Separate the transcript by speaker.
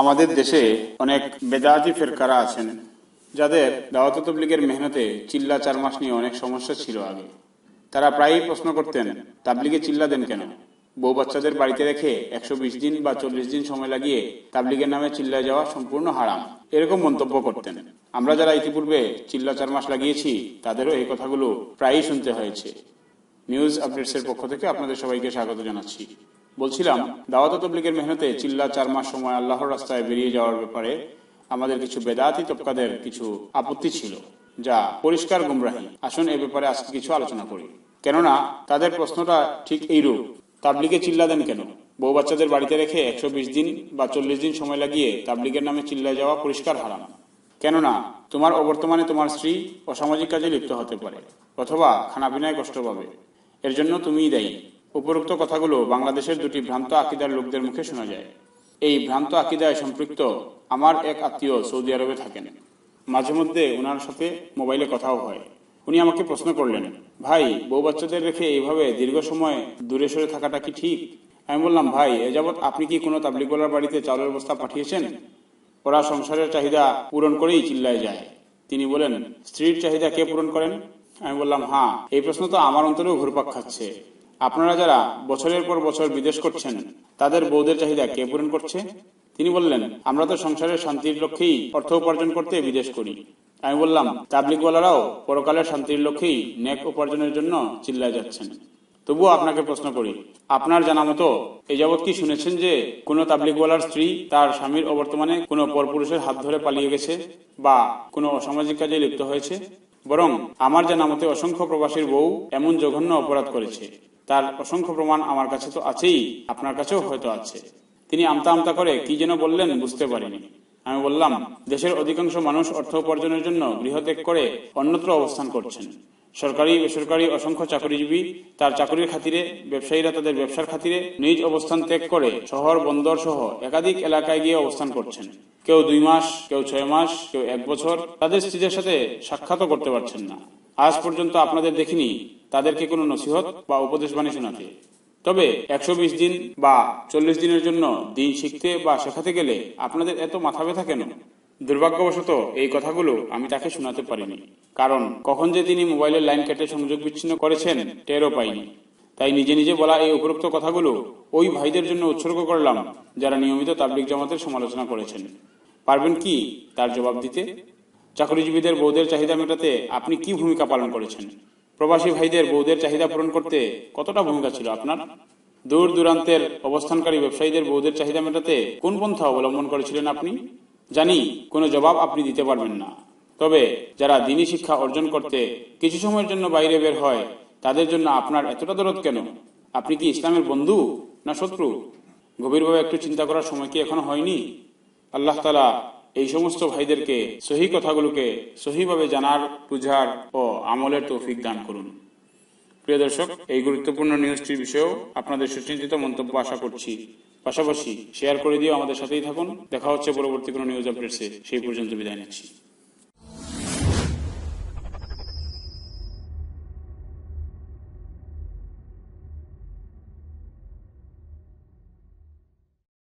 Speaker 1: আমাদের দেশে অনেক বেদাতি ফেরকারা আছেন, যাদের দাওয়াত তবলিগের মেহনতে চিল্লা চার মাস নিয়ে অনেক সমস্যা ছিল আগে। তারা প্রায়ই প্রশ্ন করতেন, তাবলিগে চিল্লা দেন কেন? বউ বাচ্চাদের বাড়িতে রেখে একশো বিশ দিন বা চল্লিশ দিন সময় লাগিয়ে তাবলিগের নামে চিল্লা যাওয়া সম্পূর্ণ হারাম, এরকম মন্তব্য করতেন। আমরা যারা ইতিপূর্বে চিল্লা চার মাস লাগিয়েছি, তাদেরও এই কথাগুলো প্রায়ই শুনতে হয়েছে। নিউজ আপডেটসের পক্ষ থেকে আপনাদের সবাইকে স্বাগত জানাচ্ছি। বলছিলাম, দাওয়াত তবলিগের মেহনতে চিল্লা চার মাস সময় আল্লাহর রাস্তায় বেরিয়ে যাওয়ার ব্যাপারে আমাদের কিছু বেদাতি তবকাদের কিছু আপত্তি ছিল, যা পরিষ্কার গুমরাহি। আসুন এ ব্যাপারে আজকে কিছু আলোচনা করি। কেননা, তাদের প্রশ্নটা ঠিক এইরূপ। তাবলিগে চিল্লা দেন কেন? বউ বাচ্চাদের বাড়িতে রেখে একশো বিশ দিন বা চল্লিশ দিন সময় লাগিয়ে তাবলিগের নামে চিল্লায় যাওয়া পরিষ্কার হারাম। কেননা, তোমার অবর্তমানে তোমার স্ত্রী অসামাজিক কাজে লিপ্ত হতে পারে, অথবা খানাপিনায় কষ্ট পাবে। এর জন্য তুমিই দায়ী। উপরোক্ত কথাগুলো বাংলাদেশের দুটি ভ্রান্ত আকিদার লোকদের মুখে শোনা যায়। এই ভ্রান্ত আকিদায় সম্পৃক্ত আমার এক আত্মীয় সৌদি আরবে থাকেন। মাঝে মধ্যে ওনার সাথে মোবাইলে কথাও হয়। উনি আমাকে প্রশ্ন করলেন, ভাই, বউ বাচ্চাদের রেখে এইভাবে দীর্ঘ সময় দূরে সরে থাকাটা কি ঠিক? আমি বললাম, ভাই, এ যাবৎ আপনি কি কোনো তাবলিগোলার বাড়িতে চাউলের বস্তা পাঠিয়েছেন? ওরা সংসারের চাহিদা পূরণ করেই চিল্লায় যায়। তিনি বলেন, স্ত্রীর চাহিদা কে পূরণ করেন? আমি বললাম হ্যাঁ এই প্রশ্ন তো আমার অন্তরেও ঘুরপাক খাচ্ছে। আপনারা যারা বছরের পর বছর বিদেশ করছেন, তাদের বৌদের চাহিদা কে পূরণ করছে? তিনি বললেন, আমরা তো সংসারের শান্তির লক্ষ্যেই অর্থ উপার্জন করতে বিদেশ করি। আমি বললাম তাবলিকওয়ালারাও পরকালের শান্তির লক্ষ্যেই ন্যাক উপার্জনের জন্য চিল্লায় যাচ্ছেন। তবুও আপনাকে প্রশ্ন করি, আপনার জানা মতো এই যাবৎ কি শুনেছেন যে কোনো তাবলিকওয়ালার স্ত্রী তার স্বামীর অবর্তমানে কোনো পরপুরুষের হাত ধরে পালিয়ে গেছে বা কোনো অসামাজিক কাজে লিপ্ত হয়েছে? বরং, আমার জানা মতে অসংখ্য প্রবাসীর বউ এমন জঘন্য অপরাধ করেছে। তার অসংখ্য প্রমাণ আমার কাছে তো আছেই, আপনার কাছেও হয়তো আছে। তিনি আমতা আমতা করে কি যেন বললেন বুঝতে পারিনি। আমি বললাম, দেশের অধিকাংশ মানুষ অর্থ উপার্জনের জন্য গৃহত্যাগ করে অন্যত্র অবস্থান করছেন। সরকারি, বেসরকারি অসংখ্য চাকরিজীবী তার চাকরির খাতিরে, ব্যবসায়ীরা তাদের ব্যবসার খাতিরে নিজ অবস্থান ত্যাগ করে শহর, বন্দর সহ একাধিক এলাকায় গিয়ে অবস্থান করছেন। কেউ দুই মাস, কেউ ছয় মাস, কেউ এক বছর তাদের স্ত্রীদের সাথে সাক্ষাৎও করতে পারছেন না। আজ পর্যন্ত আপনাদের দেখিনি তাদেরকে কোনো নসিহত বা উপদেশ বাণী শোনাতে তবে একশো বিশ দিন বা চল্লিশ দিনের জন্য দিন শিখতে বা শেখাতে গেলে আপনাদের এত মাথা ব্যথা কেন? দুর্ভাগ্যবশত এই কথাগুলো আমি তাকে শোনাতে পারিনি। কারণ কখন যে তিনি মোবাইলের লাইন কেটে সংযোগ বিচ্ছিন্ন করেছেন টেরও পাইনি। তাই নিজে নিজে বলা এই উপরোক্ত কথাগুলো ওই ভাইদের জন্য উৎসর্গ করলাম যারা নিয়মিত তাবলিক জামাতের সমালোচনা করেছেন। পারবেন কি তার জবাব দিতে? চাকরিজীবীদের বৌদের চাহিদা মেটাতে আপনি কি ভূমিকা পালন করেছেন? প্রবাসী ভাইদের বৌদের চাহিদা পূরণ করতে কতটা ভূমিকা ছিল আপনার? দূর দূরান্তের অবস্থানকারী ব্যবসায়ীদের বৌদের চাহিদা মেটাতে কোন পন্থা অবলম্বন করেছিলেন আপনি? জানি কোনো জবাব আপনি দিতে পারবেন না। তবে যারা দিনী শিক্ষা অর্জন করতে কিছু সময়ের জন্য বাইরে বের হয়, তাদের জন্য আপনার এতটা দরদ কেন? আপনি কি ইসলামের বন্ধু না শত্রু? গভীরভাবে একটু চিন্তা করার সময় কি এখনও হয়নি? আল্লাহ তালা এই সমস্ত ভাইদেরকে সহি কথাগুলোকে সহিভাবে জানার, বুঝার ও আমলের তৌফিক দান করুন। প্রিয় দর্শক, এই গুরুত্বপূর্ণ নিউজটির বিষয়েও আপনাদের সুচিন্তিত মন্তব্য আশা করছি। পাশাপাশি শেয়ার করে দিয়ে আমাদের সাথেই থাকুন। দেখা হচ্ছে পরবর্তী কোনো নিউজ আপডেটসে সেই পর্যন্ত বিদায় নিচ্ছি।